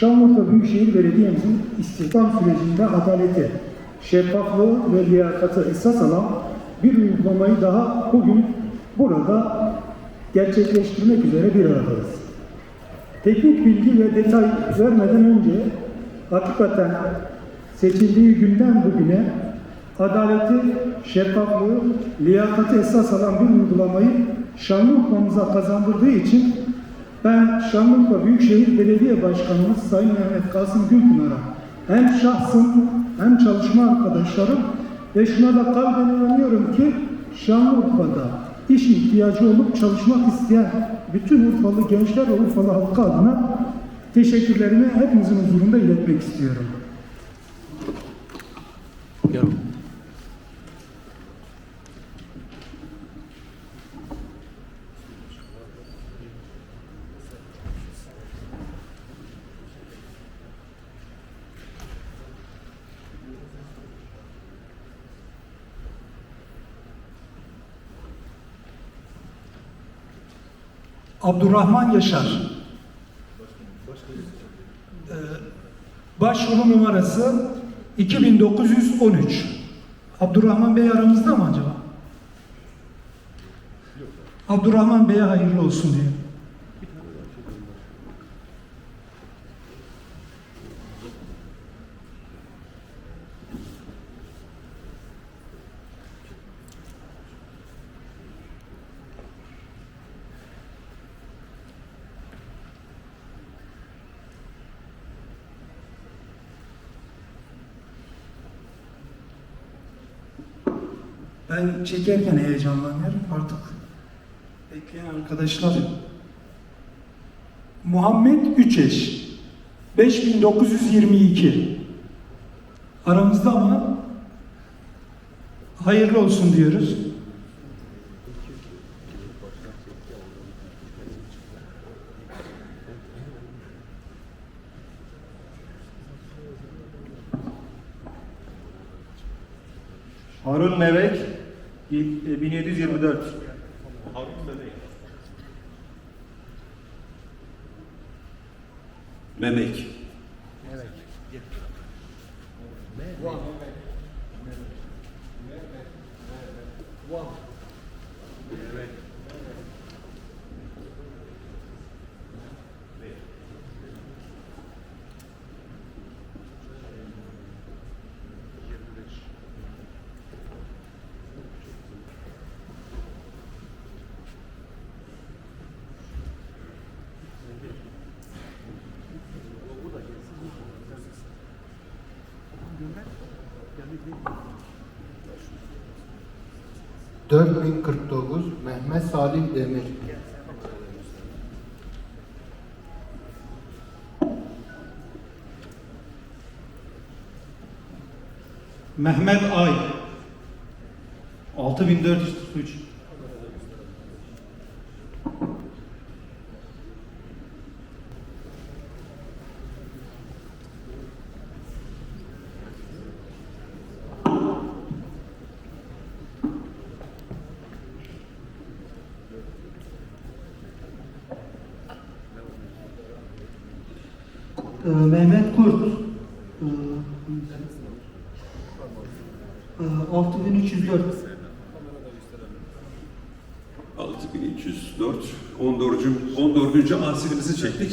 Şanlıurfa Büyükşehir Belediye'mizin istihdam sürecinde adaleti, şeffaflığı ve liyakatı esas alan bir uygulamayı daha bugün burada gerçekleştirmek üzere bir aradayız. Teknik bilgi ve detay vermeden önce hakikaten seçildiği günden bugüne adaleti, şeffaflığı, liyakati esas alan bir uygulamayı Şanlıurfa'mıza kazandırdığı için ben Şanlıurfa Büyükşehir Belediye Başkanımız Sayın Mehmet Kasım Gülpınar'a hem şahsım hem çalışma arkadaşlarım ve şuna da kalben inanıyorum ki Şanlıurfa'da iş ihtiyacı olup çalışmak isteyen bütün Urfalı gençler ve Urfalı halkı adına teşekkürlerimi hepinizin huzurunda iletmek istiyorum. Gel. Abdurrahman Yaşar. Ee, başvuru numarası 2913. Abdurrahman Bey aramızda mı acaba? Abdurrahman Bey'e hayırlı olsun diye. Ben çekerken heyecanlanıyorum artık. Bekleyen arkadaşlar. Muhammed Üçeş. 5922. Aramızda ama hayırlı olsun diyoruz. Harun Mevek 1724. Memek. Memek. Memek. Memek. Memek. Memek. 4049 Mehmet Salih Demir. Mehmet Ay. 6403 Ee, Mehmet Kurt. E, 6304. 6304 14. 14. asilimizi çektik.